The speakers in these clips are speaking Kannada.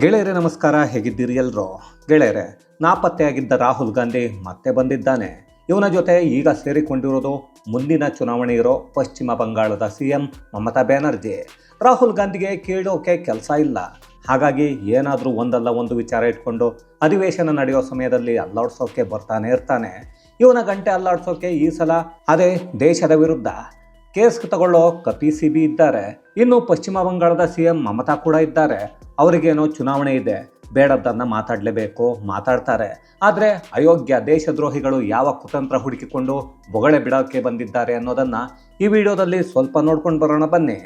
ಗೆಳೆಯರೆ, ನಮಸ್ಕಾರ. ಹೇಗಿದ್ದೀರಿ ಎಲ್ರು? ಗೆಳೆಯರೆ, ನಾಪತ್ತೆಯಾಗಿದ್ದ ರಾಹುಲ್ ಗಾಂಧಿ ಮತ್ತೆ ಬಂದಿದ್ದಾನೆ. ಇವನ ಜೊತೆ ಈಗ ಸೇರಿಕೊಂಡಿರೋದು ಮುಂದಿನ ಚುನಾವಣೆ ಇರೋ ಪಶ್ಚಿಮ ಬಂಗಾಳದ ಸಿಎಂ ಮಮತಾ ಬ್ಯಾನರ್ಜಿ. ರಾಹುಲ್ ಗಾಂಧಿಗೆ ಕೇಳೋಕೆ ಕೆಲಸ ಇಲ್ಲ. ಹಾಗಾಗಿ ಏನಾದರೂ ಒಂದಲ್ಲ ಒಂದು ವಿಚಾರ ಇಟ್ಕೊಂಡು ಅಧಿವೇಶನ ನಡೆಯೋ ಸಮಯದಲ್ಲಿ ಅಲ್ಲಾಡ್ಸೋಕೆ ಬರ್ತಾನೆ ಇರ್ತಾನೆ. ಇವನ ಗಂಟೆ ಅಲ್ಲಾಡ್ಸೋಕೆ ಈ ಸಲ ಅದೇ ದೇಶದ ವಿರುದ್ಧ. ಕೇಸ್ ತಗೊಳ್ಳೋ ಕಪಿ ಸಿಬಿ ಇದ್ದಾರೆ. ಇನ್ನು ಪಶ್ಚಿಮ ಬಂಗಾಳದ ಸಿಎಂ ಮಮತಾ ಕೂಡ ಇದ್ದಾರೆ. ಅವರಿಗೇನೋ ಚುನಾವಣೆ ಇದೆ. ಬೇಡದ್ದನ್ನು ಮಾತಾಡಲೇಬೇಕು, ಮಾತಾಡ್ತಾರೆ. ಆದರೆ ಅಯೋಗ್ಯ ದೇಶದ್ರೋಹಿಗಳು ಯಾವ ಕುತಂತ್ರ ಹುಡುಕಿಕೊಂಡು ಬೊಗಳೆ ಬಿಡೋಕ್ಕೆ ಬಂದಿದ್ದಾರೆ ಅನ್ನೋದನ್ನು ಈ ವಿಡಿಯೋದಲ್ಲಿ ಸ್ವಲ್ಪ ನೋಡ್ಕೊಂಡು ಬರೋಣ ಬನ್ನಿ.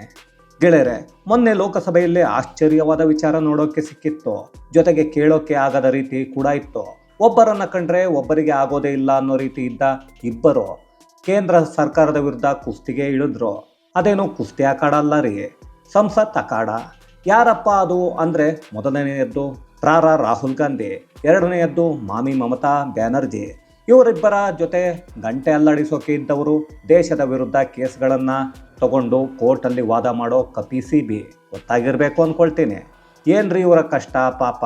ಗೆಳೆಯರೆ, ಮೊನ್ನೆ ಲೋಕಸಭೆಯಲ್ಲಿ ಆಶ್ಚರ್ಯವಾದ ವಿಚಾರ ನೋಡೋಕೆ ಸಿಕ್ಕಿತ್ತು. ಜೊತೆಗೆ ಕೇಳೋಕೆ ಆಗದ ರೀತಿ ಕೂಡ ಇತ್ತು. ಒಬ್ಬರನ್ನ ಕಂಡ್ರೆ ಒಬ್ಬರಿಗೆ ಆಗೋದೇ ಇಲ್ಲ ಅನ್ನೋ ರೀತಿ ಇದ್ದ ಇಬ್ಬರು. ಕೇಂದ್ರ ಸರ್ಕಾರದ ವಿರುದ್ಧ ಕುಸ್ತಿಗೆ ಇಳಿದ್ರು. ಅದೇನು ಕುಸ್ತಿ ಅಖಾಡ ಅಲ್ಲ ರೀ. ಸಂಸತ್ ಅಖಾಡ. ಯಾರಪ್ಪ ಅದು ಅಂದರೆ ಮೊದಲನೆಯದ್ದು ರಾರ ರಾಹುಲ್ ಗಾಂಧಿ ಎರಡನೆಯದ್ದು ಮಾಮಿ ಮಮತಾ ಬ್ಯಾನರ್ಜಿ. ಇವರಿಬ್ಬರ ಜೊತೆ ಗಂಟೆ ಅಲ್ಲಾಡಿಸೋಕೆ ಇದ್ದವರು ದೇಶದ ವಿರುದ್ಧ ಕೇಸ್ಗಳನ್ನು ತಗೊಂಡು ಕೋರ್ಟಲ್ಲಿ ವಾದ ಮಾಡೋ ಕಪಿ ಸಿ ಬಿ. ಗೊತ್ತಾಗಿರಬೇಕು ಅಂದ್ಕೊಳ್ತೀನಿ ಏನ್ರಿ ಇವರ ಕಷ್ಟ ಪಾಪ?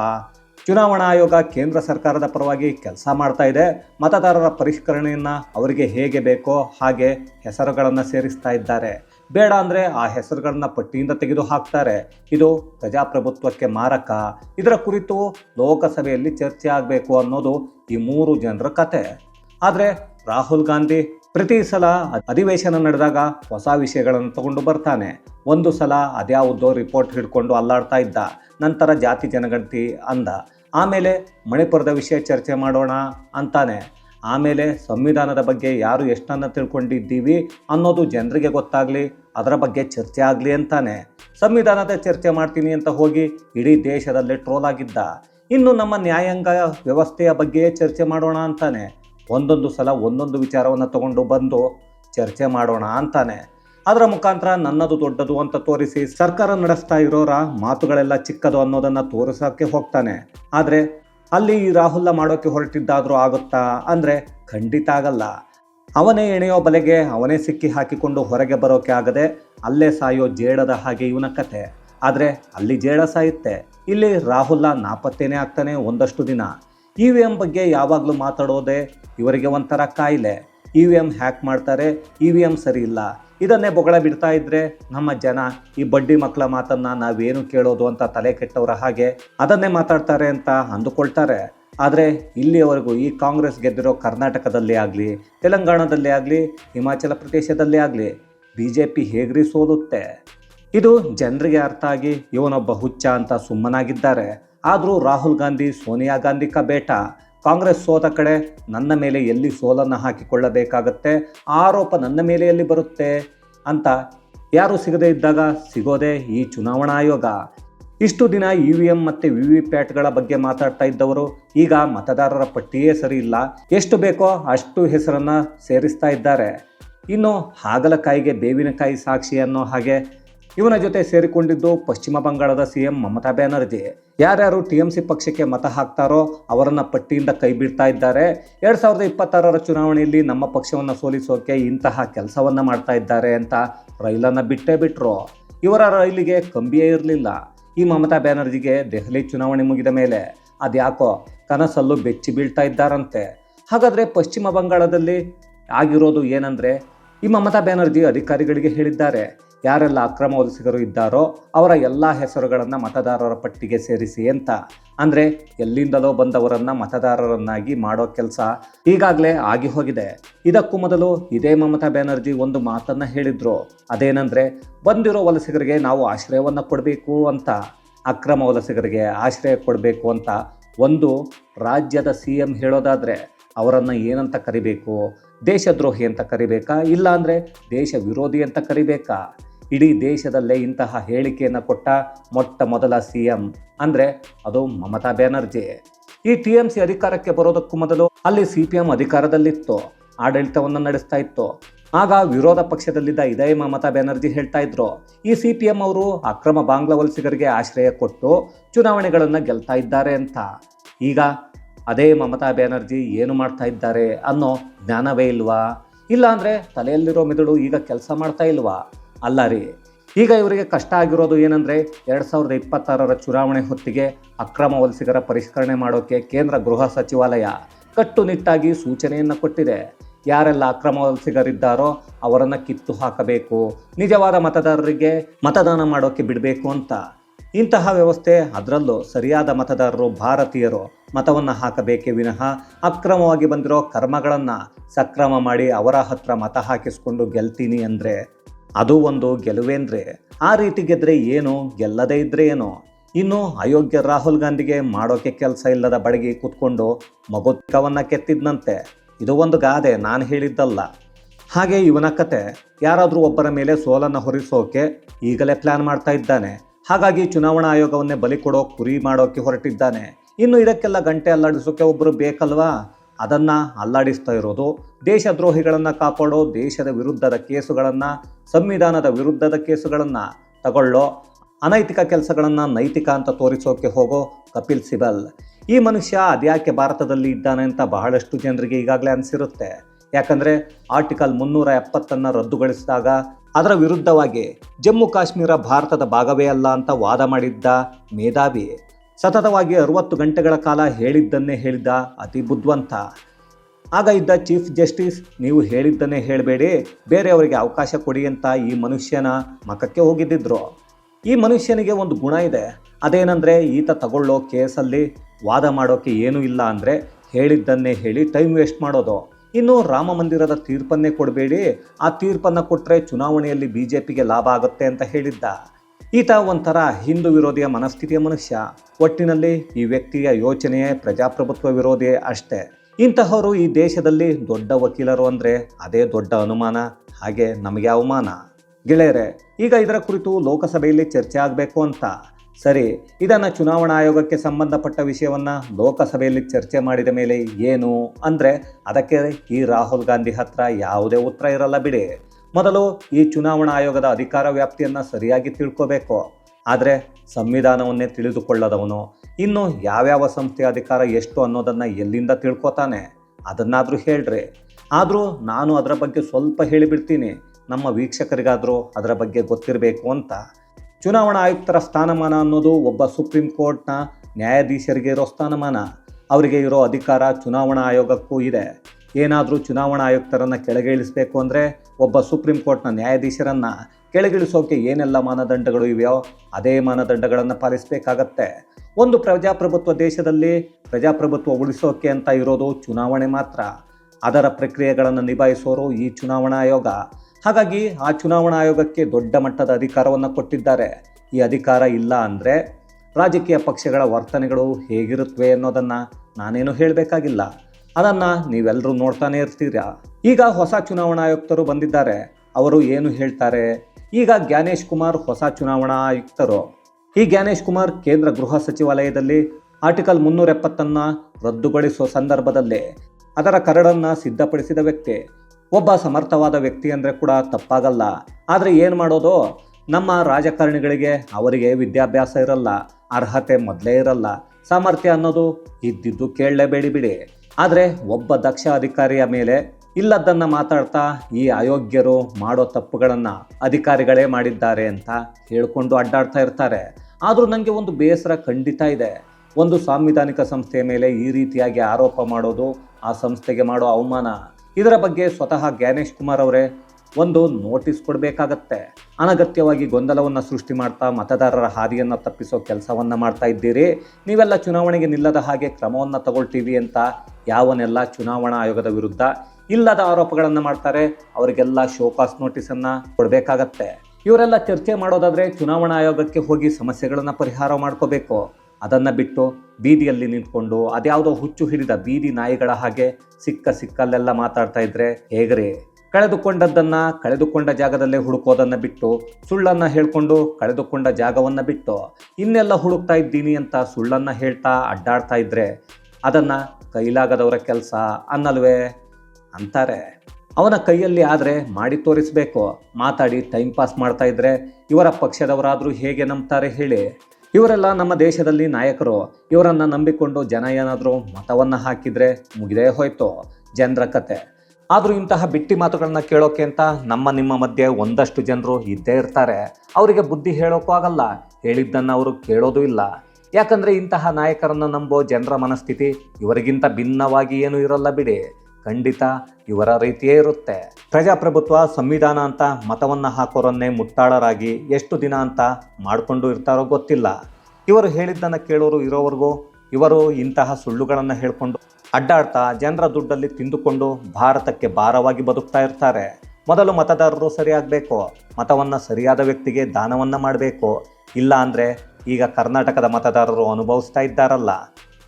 ಚುನಾವಣಾ ಆಯೋಗ ಕೇಂದ್ರ ಸರ್ಕಾರದ ಪರವಾಗಿ ಕೆಲಸ ಮಾಡ್ತಾ ಇದೆ. ಮತದಾರರ ಪರಿಷ್ಕರಣೆಯನ್ನು ಅವರಿಗೆ ಹೇಗೆ ಬೇಕೋ ಹಾಗೆ ಹೆಸರುಗಳನ್ನು ಸೇರಿಸ್ತಾ ಇದ್ದಾರೆ. ಬೇಡ ಅಂದರೆ ಆ ಹೆಸರುಗಳನ್ನು ಪಟ್ಟಿಯಿಂದ ತೆಗೆದು ಹಾಕ್ತಾರೆ ಇದು ಪ್ರಜಾಪ್ರಭುತ್ವಕ್ಕೆ ಮಾರಕ. ಇದರ ಕುರಿತು ಲೋಕಸಭೆಯಲ್ಲಿ ಚರ್ಚೆ ಆಗಬೇಕು ಅನ್ನೋದು ಈ ಮೂರು ಜನರ ಕತೆ. ಆದರೆ ರಾಹುಲ್ ಗಾಂಧಿ ಪ್ರತಿ ಸಲ ಅಧಿವೇಶನ ನಡೆದಾಗ ಹೊಸ ವಿಷಯಗಳನ್ನು ತಗೊಂಡು ಬರ್ತಾನೆ. ಒಂದು ಸಲ ಅದ್ಯಾವುದೋ ರಿಪೋರ್ಟ್ ಹಿಡ್ಕೊಂಡು ಅಲ್ಲಾಡ್ತಾ ಇದ್ದ. ನಂತರ ಜಾತಿ ಜನಗಣತಿ ಅಂದ. ಆಮೇಲೆ ಮಣಿಪುರದ ವಿಷಯ ಚರ್ಚೆ ಮಾಡೋಣ ಅಂತಾನೆ. ಆಮೇಲೆ ಸಂವಿಧಾನದ ಬಗ್ಗೆ ಯಾರು ಎಷ್ಟನ್ನು ತಿಳ್ಕೊಂಡಿದ್ದೀವಿ ಅನ್ನೋದು ಜನರಿಗೆ ಗೊತ್ತಾಗಲಿ, ಅದರ ಬಗ್ಗೆ ಚರ್ಚೆ ಆಗಲಿ ಅಂತಾನೆ. ಸಂವಿಧಾನದ ಚರ್ಚೆ ಮಾಡ್ತೀನಿ ಅಂತ ಹೋಗಿ ಇಡೀ ದೇಶದಲ್ಲೇ ಟ್ರೋಲ್ ಆಗಿದ್ದ. ಇನ್ನು ನಮ್ಮ ನ್ಯಾಯಾಂಗ ವ್ಯವಸ್ಥೆಯ ಬಗ್ಗೆ ಚರ್ಚೆ ಮಾಡೋಣ ಅಂತಾನೆ. ಒಂದೊಂದು ಸಲ ಒಂದೊಂದು ವಿಚಾರವನ್ನು ತಗೊಂಡು ಬಂದು ಚರ್ಚೆ ಮಾಡೋಣ ಅಂತಾನೆ. ಅದರ ಮುಖಾಂತರ ನನ್ನದು ದೊಡ್ಡದು ಅಂತ ತೋರಿಸಿ ಸರ್ಕಾರ ನಡೆಸ್ತಾ ಇರೋರ ಮಾತುಗಳೆಲ್ಲ ಚಿಕ್ಕದು ಅನ್ನೋದನ್ನ ತೋರಿಸೋಕ್ಕೆ ಹೋಗ್ತಾನೆ. ಆದರೆ ಅಲ್ಲಿ ಈ ರಾಹುಲ್ಲ ಮಾಡೋಕ್ಕೆ ಹೊರಟಿದ್ದಾದರೂ ಆಗುತ್ತಾ? ಅಂದರೆ ಖಂಡಿತ ಆಗಲ್ಲ. ಅವನೇ ಎಣೆಯೋ ಬಲೆಗೆ ಅವನೇ ಸಿಕ್ಕಿ ಹಾಕಿಕೊಂಡು ಹೊರಗೆ ಬರೋಕೆ ಆಗದೆ ಅಲ್ಲೇ ಸಾಯೋ ಜೇಡದ ಹಾಗೆ ಇವನ ಕತೆ. ಆದರೆ ಅಲ್ಲಿ ಜೇಡ ಸಾಯುತ್ತೆ. ಇಲ್ಲಿ ರಾಹುಲ್ನ ನಾಪತ್ತೇನೆ ಆಗ್ತಾನೆ ಒಂದಷ್ಟು ದಿನ. ಇ ವಿ ಎಂ ಬಗ್ಗೆ ಯಾವಾಗಲೂ ಮಾತಾಡೋದೆ ಇವರಿಗೆ ಒಂಥರ ಕಾಯಿಲೆ. ಇ ವಿ ಎಂ ಹ್ಯಾಕ್ ಮಾಡ್ತಾರೆ, ಇ ವಿ ಎಂ ಸರಿ ಇಲ್ಲ. ಇದನ್ನೇ ಬೊಗಳ ಬಿಡ್ತಾ ಇದ್ರೆ ನಮ್ಮ ಜನ ಈ ಬಡ್ಡಿ ಮಕ್ಕಳ ಮಾತನ್ನ ನಾವೇನು ಕೇಳೋದು ಅಂತ ತಲೆ ಕೆಟ್ಟವರ ಹಾಗೆ ಅದನ್ನೇ ಮಾತಾಡ್ತಾರೆ ಅಂತ ಅಂದುಕೊಳ್ತಾರೆ. ಆದರೆ ಇಲ್ಲಿಯವರೆಗೂ ಈ ಕಾಂಗ್ರೆಸ್ ಗೆದ್ದಿರೋ ಕರ್ನಾಟಕದಲ್ಲಿ ಆಗಲಿ, ತೆಲಂಗಾಣದಲ್ಲಿ ಆಗಲಿ, ಹಿಮಾಚಲ ಪ್ರದೇಶದಲ್ಲಿ ಆಗಲಿ ಬಿ ಜೆ ಪಿ ಹೇಗ್ರಿ ಸೋಲುತ್ತೆ? ಇದು ಜನರಿಗೆ ಅರ್ಥ ಆಗಿ ಇವನೊಬ್ಬ ಹುಚ್ಚ ಅಂತ ಸುಮ್ಮನಾಗಿದ್ದಾರೆ. ಆದರೂ ರಾಹುಲ್ ಗಾಂಧಿ, ಸೋನಿಯಾ ಗಾಂಧಿ ಕ ಬೇಟ ಕಾಂಗ್ರೆಸ್ ಸೋತ ಕಡೆ ನನ್ನ ಮೇಲೆ ಎಲ್ಲಿ ಸೋಲನ್ನು ಹಾಕಿಕೊಳ್ಳಬೇಕಾಗತ್ತೆ? ಆರೋಪ ನನ್ನ ಮೇಲೆ ಎಲ್ಲಿ ಬರುತ್ತೆ ಅಂತ ಯಾರು ಸಿಗದೇ ಇದ್ದಾಗ ಸಿಗೋದೇ ಈ ಚುನಾವಣಾ ಆಯೋಗ. ಇಷ್ಟು ದಿನ ಇ ವಿ ಎಂ ಮತ್ತು ವಿ ವಿ ಪ್ಯಾಟ್ಗಳ ಬಗ್ಗೆ ಮಾತಾಡ್ತಾ ಇದ್ದವರು ಈಗ ಮತದಾರರ ಪಟ್ಟಿಯೇ ಸರಿ ಇಲ್ಲ. ಎಷ್ಟು ಬೇಕೋ ಅಷ್ಟು ಹೆಸರನ್ನು ಸೇರಿಸ್ತಾ ಇದ್ದಾರೆ. ಇನ್ನು ಹಾಗಲಕಾಯಿಗೆ ಬೇವಿನಕಾಯಿ ಸಾಕ್ಷಿ ಅನ್ನೋ ಹಾಗೆ ಇವನ ಜೊತೆ ಸೇರಿಕೊಂಡಿದ್ದು ಪಶ್ಚಿಮ ಬಂಗಾಳದ ಸಿಎಂ ಮಮತಾ ಬ್ಯಾನರ್ಜಿ. ಯಾರ್ಯಾರು ಟಿ ಎಂ ಸಿ ಪಕ್ಷಕ್ಕೆ ಮತ ಹಾಕ್ತಾರೋ ಅವರನ್ನ ಪಟ್ಟಿಯಿಂದ ಕೈ ಬಿಡ್ತಾ ಇದ್ದಾರೆ. ಎರಡ್ ಸಾವಿರದ ಇಪ್ಪತ್ತಾರರ ಚುನಾವಣೆಯಲ್ಲಿ ನಮ್ಮ ಪಕ್ಷವನ್ನು ಸೋಲಿಸೋಕೆ ಇಂತಹ ಕೆಲಸವನ್ನ ಮಾಡ್ತಾ ಇದ್ದಾರೆ ಅಂತ ರೈಲನ್ನ ಬಿಟ್ಟೇ ಬಿಟ್ರು. ಇವರ ರೈಲಿಗೆ ಕಂಬಿಯೇ ಇರಲಿಲ್ಲ. ಈ ಮಮತಾ ಬ್ಯಾನರ್ಜಿಗೆ ದೆಹಲಿ ಚುನಾವಣೆ ಮುಗಿದ ಮೇಲೆ ಅದ್ಯಾಕೋ ಕನಸಲ್ಲೂ ಬೆಚ್ಚಿ ಬೀಳ್ತಾ ಇದ್ದಾರಂತೆ. ಹಾಗಾದ್ರೆ ಪಶ್ಚಿಮ ಬಂಗಾಳದಲ್ಲಿ ಆಗಿರೋದು ಏನಂದ್ರೆ ಈ ಮಮತಾ ಬ್ಯಾನರ್ಜಿ ಅಧಿಕಾರಿಗಳಿಗೆ ಹೇಳಿದ್ದಾರೆ. ಯಾರೆಲ್ಲ ಅಕ್ರಮ ವಲಸಿಗರು ಇದ್ದಾರೋ ಅವರ ಎಲ್ಲ ಹೆಸರುಗಳನ್ನು ಮತದಾರರ ಪಟ್ಟಿಗೆ ಸೇರಿಸಿ ಅಂತ. ಅಂದರೆ ಎಲ್ಲಿಂದಲೋ ಬಂದವರನ್ನ ಮತದಾರರನ್ನಾಗಿ ಮಾಡೋ ಕೆಲಸ ಈಗಾಗಲೇ ಆಗಿ ಹೋಗಿದೆ. ಇದಕ್ಕೂ ಮೊದಲು ಇದೇ ಮಮತಾ ಬ್ಯಾನರ್ಜಿ ಒಂದು ಮಾತನ್ನು ಹೇಳಿದ್ರು. ಅದೇನೆಂದರೆ, ಬಂದಿರೋ ವಲಸಿಗರಿಗೆ ನಾವು ಆಶ್ರಯವನ್ನು ಕೊಡಬೇಕು ಅಂತ. ಅಕ್ರಮ ವಲಸಿಗರಿಗೆ ಆಶ್ರಯ ಕೊಡಬೇಕು ಅಂತ. ಒಂದು ರಾಜ್ಯದ ಸಿ ಎಂ ಹೇಳೋದಾದರೆ, ಅವರನ್ನು ಏನಂತ ಕರಿಬೇಕು? ದೇಶದ್ರೋಹಿ ಅಂತ ಕರಿಬೇಕಾ? ಇಲ್ಲ ಅಂದರೆ ದೇಶ ವಿರೋಧಿ ಅಂತ ಕರಿಬೇಕಾ? ಇಡೀ ದೇಶದಲ್ಲೇ ಇಂತಹ ಹೇಳಿಕೆಯನ್ನು ಕೊಟ್ಟ ಮೊಟ್ಟ ಮೊದಲ ಸಿ ಎಂ ಅಂದರೆ ಅದು ಮಮತಾ ಬ್ಯಾನರ್ಜಿ. ಈ ಟಿ ಎಂ ಸಿ ಅಧಿಕಾರಕ್ಕೆ ಬರೋದಕ್ಕೂ ಮೊದಲು ಅಲ್ಲಿ ಸಿ ಪಿ ಎಂ ಅಧಿಕಾರದಲ್ಲಿತ್ತು, ಆಡಳಿತವನ್ನು ನಡೆಸ್ತಾ ಇತ್ತು. ಆಗ ವಿರೋಧ ಪಕ್ಷದಲ್ಲಿದ್ದ ಇದೇ ಮಮತಾ ಬ್ಯಾನರ್ಜಿ ಹೇಳ್ತಾ ಇದ್ರು. ಈ ಸಿ ಪಿ ಎಂ ಅವರು ಅಕ್ರಮ ಬಾಂಗ್ಲಾ ವಲಸಿಗರಿಗೆ ಆಶ್ರಯ ಕೊಟ್ಟು ಚುನಾವಣೆಗಳನ್ನು ಗೆಲ್ತಾ ಇದ್ದಾರೆ ಅಂತ. ಈಗ ಅದೇ ಮಮತಾ ಬ್ಯಾನರ್ಜಿ ಏನು ಮಾಡ್ತಾ ಇದ್ದಾರೆ ಅನ್ನೋ ಜ್ಞಾನವೇ ಇಲ್ವಾ? ಇಲ್ಲಾಂದರೆ ತಲೆಯಲ್ಲಿರೋ ಮೆದುಳು ಈಗ ಕೆಲಸ ಮಾಡ್ತಾ ಇಲ್ವಾ? ಅಲ್ಲ ರೀ. ಈಗ ಇವರಿಗೆ ಕಷ್ಟ ಆಗಿರೋದು ಏನಂದರೆ ಎರಡು ಸಾವಿರದ ಇಪ್ಪತ್ತಾರರ ಚುನಾವಣೆ ಹೊತ್ತಿಗೆ ಅಕ್ರಮ ವಲಸಿಗರ ಪರಿಷ್ಕರಣೆ ಮಾಡೋಕ್ಕೆ ಕೇಂದ್ರ ಗೃಹ ಸಚಿವಾಲಯ ಕಟ್ಟುನಿಟ್ಟಾಗಿ ಸೂಚನೆಯನ್ನು ಕೊಟ್ಟಿದೆ. ಯಾರೆಲ್ಲ ಅಕ್ರಮ ವಲಸಿಗರಿದ್ದಾರೋ ಅವರನ್ನು ಕಿತ್ತು ಹಾಕಬೇಕು, ನಿಜವಾದ ಮತದಾರರಿಗೆ ಮತದಾನ ಮಾಡೋಕ್ಕೆ ಬಿಡಬೇಕು ಅಂತ. ಇಂತಹ ವ್ಯವಸ್ಥೆ ಅದರಲ್ಲೂ ಸರಿಯಾದ ಮತದಾರರು ಭಾರತೀಯರು ಮತವನ್ನು ಹಾಕಬೇಕೇ ವಿನಃ ಅಕ್ರಮವಾಗಿ ಬಂದಿರೋ ಕರ್ಮಗಳನ್ನು ಸಕ್ರಮ ಮಾಡಿ ಅವರ ಹತ್ರ ಮತ ಹಾಕಿಸ್ಕೊಂಡು ಗೆಲ್ತೀನಿ ಅಂದರೆ ಅದು ಒಂದು ಗೆಲುವೇಂದ್ರೆ ಆ ರೀತಿ ಗೆದ್ರೆ ಏನು, ಗೆಲ್ಲದೇ ಇದ್ರೆ ಏನು? ಇನ್ನು ಅಯೋಗ್ಯ ರಾಹುಲ್ ಗಾಂಧಿಗೆ ಮಾಡೋಕೆ ಕೆಲಸ ಇಲ್ಲದ ಬಡಗಿ ಕೂತ್ಕೊಂಡು ಮಗುತ್ಕವನ್ನ ಕೆತ್ತಿದ್ನಂತೆ. ಇದು ಒಂದು ಗಾದೆ, ನಾನು ಹೇಳಿದ್ದಲ್ಲ. ಹಾಗೆ ಇವನ ಕತೆ, ಯಾರಾದರೂ ಒಬ್ಬರ ಮೇಲೆ ಸೋಲನ್ನು ಹೊರಿಸೋಕೆ ಈಗಲೇ ಪ್ಲಾನ್ ಮಾಡ್ತಾ ಇದ್ದಾನೆ. ಹಾಗಾಗಿ ಚುನಾವಣಾ ಆಯೋಗವನ್ನೇ ಬಲಿ ಕೊಡೋ ಕುರಿ ಮಾಡೋಕೆ ಹೊರಟಿದ್ದಾನೆ. ಇನ್ನು ಇದಕ್ಕೆಲ್ಲ ಗಂಟೆ ಅಲ್ಲಾಡಿಸೋಕೆ ಒಬ್ಬರು ಬೇಕಲ್ವಾ? ಅದನ್ನ ಅಲ್ಲಾಡಿಸ್ತಾ ಇರೋದು, ದೇಶದ್ರೋಹಿಗಳನ್ನು ಕಾಪಾಡೋ, ದೇಶದ ವಿರುದ್ಧದ ಕೇಸುಗಳನ್ನು, ಸಂವಿಧಾನದ ವಿರುದ್ಧದ ಕೇಸುಗಳನ್ನು ತಗೊಳ್ಳೋ ಅನೈತಿಕ ಕೆಲಸಗಳನ್ನು ನೈತಿಕ ಅಂತ ತೋರಿಸೋಕೆ ಹೋಗೋ ಕಪಿಲ್ ಸಿಬಲ್. ಈ ಮನುಷ್ಯ ಅದ್ಯಾಕೆ ಭಾರತದಲ್ಲಿ ಇದ್ದಾನೆ ಅಂತ ಬಹಳಷ್ಟು ಜನರಿಗೆ ಈಗಾಗಲೇ ಅನಿಸಿರುತ್ತೆ. ಯಾಕಂದರೆ ಆರ್ಟಿಕಲ್ ಮುನ್ನೂರ ಎಪ್ಪತ್ತನ್ನು ರದ್ದುಗೊಳಿಸಿದಾಗ ಅದರ ವಿರುದ್ಧವಾಗಿ ಜಮ್ಮು ಕಾಶ್ಮೀರ ಭಾರತದ ಭಾಗವೇ ಅಲ್ಲ ಅಂತ ವಾದ ಮಾಡಿದ್ದ ಮೇಧಾವಿ. ಸತತವಾಗಿ ಅರವತ್ತು ಗಂಟೆಗಳ ಕಾಲ ಹೇಳಿದ್ದನ್ನೇ ಹೇಳಿದ ಅತಿ ಬುದ್ಧಿವಂತ ಆಗ ಇದ್ದ ಚೀಫ್ ಜಸ್ಟಿಸ್, ನೀವು ಹೇಳಿದ್ದನ್ನೇ ಹೇಳಬೇಡಿ, ಬೇರೆಯವರಿಗೆ ಅವಕಾಶ ಕೊಡಿ ಅಂತ ಈ ಮನುಷ್ಯನ ಮಖಕ್ಕೆ ಹೋಗಿದ್ದಿದ್ರು. ಈ ಮನುಷ್ಯನಿಗೆ ಒಂದು ಗುಣ ಇದೆ. ಅದೇನಂದರೆ ಈತ ತಗೊಳ್ಳೋ ಕೇಸಲ್ಲಿ ವಾದ ಮಾಡೋಕ್ಕೆ ಏನೂ ಇಲ್ಲ ಅಂದರೆ ಹೇಳಿದ್ದನ್ನೇ ಹೇಳಿ ಟೈಮ್ ವೇಸ್ಟ್ ಮಾಡೋದು. ಇನ್ನು ರಾಮ ಮಂದಿರದ ತೀರ್ಪನ್ನೇ ಕೊಡಬೇಡಿ, ಆ ತೀರ್ಪನ್ನು ಕೊಟ್ಟರೆ ಚುನಾವಣೆಯಲ್ಲಿ ಬಿ ಜೆ ಲಾಭ ಆಗುತ್ತೆ ಅಂತ ಹೇಳಿದ್ದ. ಈತ ಒಂಥರ ಹಿಂದೂ ವಿರೋಧಿಯ ಮನಸ್ಥಿತಿಯ ಮನುಷ್ಯ. ಒಟ್ಟಿನಲ್ಲಿ ಈ ವ್ಯಕ್ತಿಯ ಯೋಚನೆಯೇ ಪ್ರಜಾಪ್ರಭುತ್ವ ವಿರೋಧಿಯೇ ಅಷ್ಟೇ. ಇಂತಹವರು ಈ ದೇಶದಲ್ಲಿ ದೊಡ್ಡ ವಕೀಲರು ಅಂದರೆ ಅದೇ ದೊಡ್ಡ ಅನುಮಾನ, ಹಾಗೆ ನಮಗೆ ಅವಮಾನ. ಗೆಳೆಯರೆ, ಈಗ ಇದರ ಕುರಿತು ಲೋಕಸಭೆಯಲ್ಲಿ ಚರ್ಚೆ ಆಗಬೇಕು ಅಂತ. ಸರಿ, ಇದನ್ನು ಚುನಾವಣಾ ಆಯೋಗಕ್ಕೆ ಸಂಬಂಧಪಟ್ಟ ವಿಷಯವನ್ನು ಲೋಕಸಭೆಯಲ್ಲಿ ಚರ್ಚೆ ಮಾಡಿದ ಮೇಲೆ ಏನು? ಅಂದರೆ ಅದಕ್ಕೆ ಈ ರಾಹುಲ್ ಗಾಂಧಿ ಹತ್ರ ಯಾವುದೇ ಉತ್ತರ ಇರಲ್ಲ ಬಿಡಿ. ಮೊದಲು ಈ ಚುನಾವಣಾ ಆಯೋಗದ ಅಧಿಕಾರ ವ್ಯಾಪ್ತಿಯನ್ನು ಸರಿಯಾಗಿ ತಿಳ್ಕೋಬೇಕು. ಆದರೆ ಸಂವಿಧಾನವನ್ನೇ ತಿಳಿದುಕೊಳ್ಳದವನು. ಇನ್ನು ಯಾವ್ಯಾವ ಸಂಸ್ಥೆಯ ಅಧಿಕಾರ ಎಷ್ಟು ಅನ್ನೋದನ್ನು ಎಲ್ಲಿಂದ ತಿಳ್ಕೊತಾನೆ? ಅದನ್ನಾದರೂ ಹೇಳ್ರಿ. ಆದರೂ ನಾನು ಅದರ ಬಗ್ಗೆ ಸ್ವಲ್ಪ ಹೇಳಿಬಿಡ್ತೀನಿ. ನಮ್ಮ ವೀಕ್ಷಕರಿಗಾದರೂ ಅದರ ಬಗ್ಗೆ ಗೊತ್ತಿರಬೇಕು ಅಂತ. ಚುನಾವಣಾ ಆಯುಕ್ತರ ಸ್ಥಾನಮಾನ ಅನ್ನೋದು ಒಬ್ಬ ಸುಪ್ರೀಂ ಕೋರ್ಟ್ನ ನ್ಯಾಯಾಧೀಶರಿಗೆ ಇರೋ ಸ್ಥಾನಮಾನ. ಅವರಿಗೆ ಇರೋ ಅಧಿಕಾರ ಚುನಾವಣಾ ಆಯೋಗಕ್ಕೂ ಇದೆ. ಏನಾದರೂ ಚುನಾವಣಾ ಆಯುಕ್ತರನ್ನು ಕೆಳಗಿಳಿಸಬೇಕು ಅಂದರೆ ಒಬ್ಬ ಸುಪ್ರೀಂ ಕೋರ್ಟ್ನ ನ್ಯಾಯಾಧೀಶರನ್ನು ಕೆಳಗಿಳಿಸೋಕೆ ಏನೆಲ್ಲ ಮಾನದಂಡಗಳು ಇವೆಯೋ? ಅದೇ ಮಾನದಂಡಗಳನ್ನು ಪಾಲಿಸಬೇಕಾಗತ್ತೆ. ಒಂದು ಪ್ರಜಾಪ್ರಭುತ್ವ ದೇಶದಲ್ಲಿ ಪ್ರಜಾಪ್ರಭುತ್ವ ಉಳಿಸೋಕೆ ಅಂತ ಇರೋದು ಚುನಾವಣೆ ಮಾತ್ರ. ಅದರ ಪ್ರಕ್ರಿಯೆಗಳನ್ನು ನಿಭಾಯಿಸೋರು ಈ ಚುನಾವಣಾ ಆಯೋಗ. ಹಾಗಾಗಿ ಆ ಚುನಾವಣಾ ಆಯೋಗಕ್ಕೆ ದೊಡ್ಡ ಮಟ್ಟದ ಅಧಿಕಾರವನ್ನು ಕೊಟ್ಟಿದ್ದಾರೆ. ಈ ಅಧಿಕಾರ ಇಲ್ಲ ಅಂದರೆ ರಾಜಕೀಯ ಪಕ್ಷಗಳ ವರ್ತನೆಗಳು ಹೇಗಿರುತ್ತವೆ ಅನ್ನೋದನ್ನು ನಾನೇನು ಹೇಳಬೇಕಾಗಿಲ್ಲ. ಅದನ್ನು ನೀವೆಲ್ಲರೂ ನೋಡ್ತಾನೆ ಇರ್ತೀರಾ. ಈಗ ಹೊಸ ಚುನಾವಣಾ ಆಯುಕ್ತರು ಬಂದಿದ್ದಾರೆ. ಅವರು ಏನು ಹೇಳ್ತಾರೆ? ಈಗ ಜ್ಞಾನೇಶ್ ಕುಮಾರ್ ಹೊಸ ಚುನಾವಣಾ ಆಯುಕ್ತರು. ಈ ಜ್ಞಾನೇಶ್ ಕುಮಾರ್ ಕೇಂದ್ರ ಗೃಹ ಸಚಿವಾಲಯದಲ್ಲಿ ಆರ್ಟಿಕಲ್ ಮುನ್ನೂರ ಎಪ್ಪತ್ತನ್ನು ರದ್ದುಗೊಳಿಸುವ ಸಂದರ್ಭದಲ್ಲಿ ಅದರ ಕರಡನ್ನು ಸಿದ್ಧಪಡಿಸಿದ ವ್ಯಕ್ತಿ. ಒಬ್ಬ ಸಮರ್ಥವಾದ ವ್ಯಕ್ತಿ ಅಂದರೆ ಕೂಡ ತಪ್ಪಾಗಲ್ಲ. ಆದರೆ ಏನು ಮಾಡೋದು? ನಮ್ಮ ರಾಜಕಾರಣಿಗಳಿಗೆ ಅವರಿಗೆ ವಿದ್ಯಾಭ್ಯಾಸ ಇರಲ್ಲ. ಅರ್ಹತೆ ಮೊದಲೇ ಇರಲ್ಲ. ಸಾಮರ್ಥ್ಯ ಅನ್ನೋದು ಇದ್ದಿದ್ದು ಕೇಳಲೇಬೇಡಿ ಬಿಡಿ. ಆದರೆ ಒಬ್ಬ ದಕ್ಷ ಅಧಿಕಾರಿಯ ಮೇಲೆ ಇಲ್ಲದನ್ನು ಮಾತಾಡ್ತಾ ಈ ಅಯೋಗ್ಯರು ಮಾಡೋ ತಪ್ಪುಗಳನ್ನು ಅಧಿಕಾರಿಗಳೇ ಮಾಡಿದ್ದಾರೆ ಅಂತ ಹೇಳ್ಕೊಂಡು ಅಡ್ಡಾಡ್ತಾ ಇರ್ತಾರೆ. ಆದರೂ ನನಗೆ ಒಂದು ಬೇಸರ ಖಂಡಿತ ಇದೆ. ಒಂದು ಸಾಂವಿಧಾನಿಕ ಸಂಸ್ಥೆಯ ಮೇಲೆ ಈ ರೀತಿಯಾಗಿ ಆರೋಪ ಮಾಡೋದು, ಆ ಸಂಸ್ಥೆಗೆ ಮಾಡೋ ಅವಮಾನ. ಇದರ ಬಗ್ಗೆ ಸ್ವತಃ ಜ್ಞಾನೇಶ್ ಕುಮಾರ್ ಅವರೇ ಒಂದು ನೋಟಿಸ್ ಕೊಡಬೇಕಾಗತ್ತೆ. ಅನಗತ್ಯವಾಗಿ ಗೊಂದಲವನ್ನು ಸೃಷ್ಟಿ ಮಾಡ್ತಾ ಮತದಾರರ ಹಾದಿಯನ್ನು ತಪ್ಪಿಸೋ ಕೆಲಸವನ್ನು ಮಾಡ್ತಾ ಇದ್ದೀರಿ. ನೀವೆಲ್ಲ ಚುನಾವಣೆಗೆ ನಿಲ್ಲದ ಹಾಗೆ ಕ್ರಮವನ್ನು ತಗೊಳ್ತೀವಿ ಅಂತ ಯಾವನೆಲ್ಲ ಚುನಾವಣಾ ಆಯೋಗದ ವಿರುದ್ಧ ಇಲ್ಲದ ಆರೋಪಗಳನ್ನು ಮಾಡ್ತಾರೆ, ಅವರಿಗೆಲ್ಲ ಶೋಕಾಸ್ ನೋಟಿಸನ್ನು ಕೊಡಬೇಕಾಗತ್ತೆ. ಇವರೆಲ್ಲ ಚರ್ಚೆ ಮಾಡೋದಾದ್ರೆ ಚುನಾವಣಾ ಆಯೋಗಕ್ಕೆ ಹೋಗಿ ಸಮಸ್ಯೆಗಳನ್ನು ಪರಿಹಾರ ಮಾಡ್ಕೋಬೇಕು. ಅದನ್ನು ಬಿಟ್ಟು ಬೀದಿಯಲ್ಲಿ ನಿಂತ್ಕೊಂಡು ಅದ್ಯಾವುದೋ ಹುಚ್ಚು ಹಿಡಿದ ಬೀದಿ ನಾಯಿಗಳ ಹಾಗೆ ಸಿಕ್ಕ ಸಿಕ್ಕಲ್ಲೆಲ್ಲ ಮಾತಾಡ್ತಾ ಇದ್ರೆ ಹೇಗ್ರಿ? ಕಳೆದುಕೊಂಡದ್ದನ್ನ ಕಳೆದುಕೊಂಡ ಜಾಗದಲ್ಲೇ ಹುಡುಕೋದನ್ನ ಬಿಟ್ಟು ಸುಳ್ಳನ್ನ ಹೇಳಿಕೊಂಡು ಕಳೆದುಕೊಂಡ ಜಾಗವನ್ನ ಬಿಟ್ಟು ಇನ್ನೆಲ್ಲ ಹುಡುಕ್ತಾ ಇದ್ದೀನಿ ಅಂತ ಸುಳ್ಳನ್ನ ಹೇಳ್ತಾ ಅಡ್ಡಾಡ್ತಾ ಇದ್ರೆ ಅದನ್ನ ಕೈಲಾಗದವರ ಕೆಲಸ ಅನ್ನಲ್ವೇ ಅಂತಾರೆ. ಅವನ ಕೈಯಲ್ಲಿ ಆದರೆ ಮಾಡಿ ತೋರಿಸ್ಬೇಕು. ಮಾತಾಡಿ ಟೈಮ್ ಪಾಸ್ ಮಾಡ್ತಾ ಇದ್ರೆ ಇವರ ಪಕ್ಷದವರಾದರೂ ಹೇಗೆ ನಂಬ್ತಾರೆ ಹೇಳಿ. ಇವರೆಲ್ಲ ನಮ್ಮ ದೇಶದಲ್ಲಿ ನಾಯಕರು. ಇವರನ್ನು ನಂಬಿಕೊಂಡು ಜನ ಏನಾದರೂ ಮತವನ್ನು ಹಾಕಿದರೆ ಮುಗಿದೇ ಹೋಯ್ತು. ಜನರ ಕತೆ. ಆದರೂ ಇಂತಹ ಬಿಟ್ಟಿ ಮಾತುಗಳನ್ನ ಕೇಳೋಕೆ ಅಂತ ನಮ್ಮ ನಿಮ್ಮ ಮಧ್ಯೆ ಒಂದಷ್ಟು ಜನರು ಇದ್ದೇ ಇರ್ತಾರೆ. ಅವರಿಗೆ ಬುದ್ಧಿ ಹೇಳೋಕ್ಕೂ ಆಗಲ್ಲ. ಹೇಳಿದ್ದನ್ನು ಅವರು ಕೇಳೋದು ಇಲ್ಲ. ಯಾಕಂದರೆ ಇಂತಹ ನಾಯಕರನ್ನು ನಂಬೋ ಜನರ ಮನಸ್ಥಿತಿ ಇವರಿಗಿಂತ ಭಿನ್ನವಾಗಿ ಏನೂ ಇರಲ್ಲ ಬಿಡಿ. ಖಂಡಿತ ಇವರ ರೀತಿಯೇ ಇರುತ್ತೆ. ಪ್ರಜಾಪ್ರಭುತ್ವ, ಸಂವಿಧಾನ ಅಂತ ಮತವನ್ನು ಹಾಕೋರನ್ನೇ ಮುಟ್ಟಾಳರಾಗಿ ಎಷ್ಟು ದಿನ ಅಂತ ಮಾಡಿಕೊಂಡು ಇರ್ತಾರೋ ಗೊತ್ತಿಲ್ಲ. ಇವರು ಹೇಳಿದ್ದನ್ನು ಕೇಳೋರು ಇರೋವರೆಗೂ ಇವರು ಇಂತಹ ಸುಳ್ಳುಗಳನ್ನು ಹೇಳ್ಕೊಂಡು ಅಡ್ಡಾಡ್ತಾ ಜನರ ದುಡ್ಡಲ್ಲಿ ತಿಂದುಕೊಂಡು ಭಾರತಕ್ಕೆ ಭಾರವಾಗಿ ಬದುಕ್ತಾ ಇರ್ತಾರೆ. ಮೊದಲು ಮತದಾರರು ಸರಿಯಾಗಬೇಕು, ಮತವನ್ನು ಸರಿಯಾದ ವ್ಯಕ್ತಿಗೆ ದಾನವನ್ನು ಮಾಡಬೇಕು. ಇಲ್ಲ ಅಂದರೆ ಈಗ ಕರ್ನಾಟಕದ ಮತದಾರರು ಅನುಭವಿಸ್ತಾ ಇದ್ದಾರಲ್ಲ,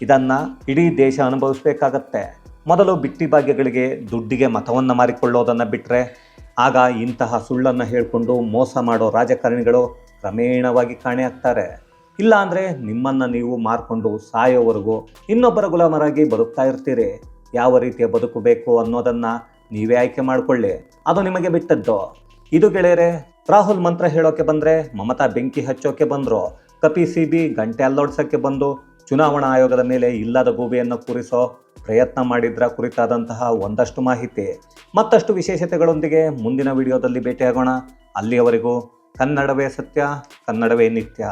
ಇದನ್ನು ಇಡೀ ದೇಶ ಅನುಭವಿಸಬೇಕಾಗತ್ತೆ. ಮೊದಲು ಬಿಟ್ಟಿ ಭಾಗ್ಯಗಳಿಗೆ ದುಡ್ಡಿಗೆ ಮತವನ್ನು ಮಾರಿಕೊಳ್ಳೋದನ್ನು ಬಿಟ್ಟರೆ ಆಗ ಇಂತಹ ಸುಳ್ಳನ್ನು ಹೇಳಿಕೊಂಡು ಮೋಸ ಮಾಡೋ ರಾಜಕಾರಣಿಗಳು ಕ್ರಮೇಣವಾಗಿ ಕಾಣೆಯಾಗ್ತಾರೆ. ಅಂದರೆ ನಿಮ್ಮನ್ನು ನೀವು ಮಾರ್ಕೊಂಡು ಸಾಯೋವರೆಗೂ ಇನ್ನೊಬ್ಬರ ಗುಲಾಮರಾಗಿ ಬದುಕ್ತಾ ಇರ್ತೀರಿ. ಯಾವ ರೀತಿಯ ಬದುಕು ಬೇಕು ಅನ್ನೋದನ್ನು ನೀವೇ ಆಯ್ಕೆ ಮಾಡಿಕೊಳ್ಳಿ. ಅದು ನಿಮಗೆ ಬಿಟ್ಟದ್ದು. ಇದು ಗೆಳೆಯರೆ, ರಾಹುಲ್ ಮಂತ್ರ ಹೇಳೋಕೆ ಬಂದರೆ ಮಮತಾ ಬೆಂಕಿ ಹಚ್ಚೋಕೆ ಬಂದರು. ಕಪಿ ಸಿ ಬಿ ಗಂಟೆ ಅಲ್ಲೋಡ್ಸೋಕ್ಕೆ ಬಂದು ಚುನಾವಣಾ ಆಯೋಗದ ಮೇಲೆ ಇಲ್ಲದ ಗೂಬೆಯನ್ನು ಕೂರಿಸೋ ಪ್ರಯತ್ನ ಮಾಡಿದ್ರ ಕುರಿತಾದಂತಹ ಒಂದಷ್ಟು ಮಾಹಿತಿ. ಮತ್ತಷ್ಟು ವಿಶೇಷತೆಗಳೊಂದಿಗೆ ಮುಂದಿನ ವಿಡಿಯೋದಲ್ಲಿ ಭೇಟಿಯಾಗೋಣ. ಅಲ್ಲಿಯವರೆಗೂ ಕನ್ನಡವೇ ಸತ್ಯ, ಕನ್ನಡವೇ ನಿತ್ಯ.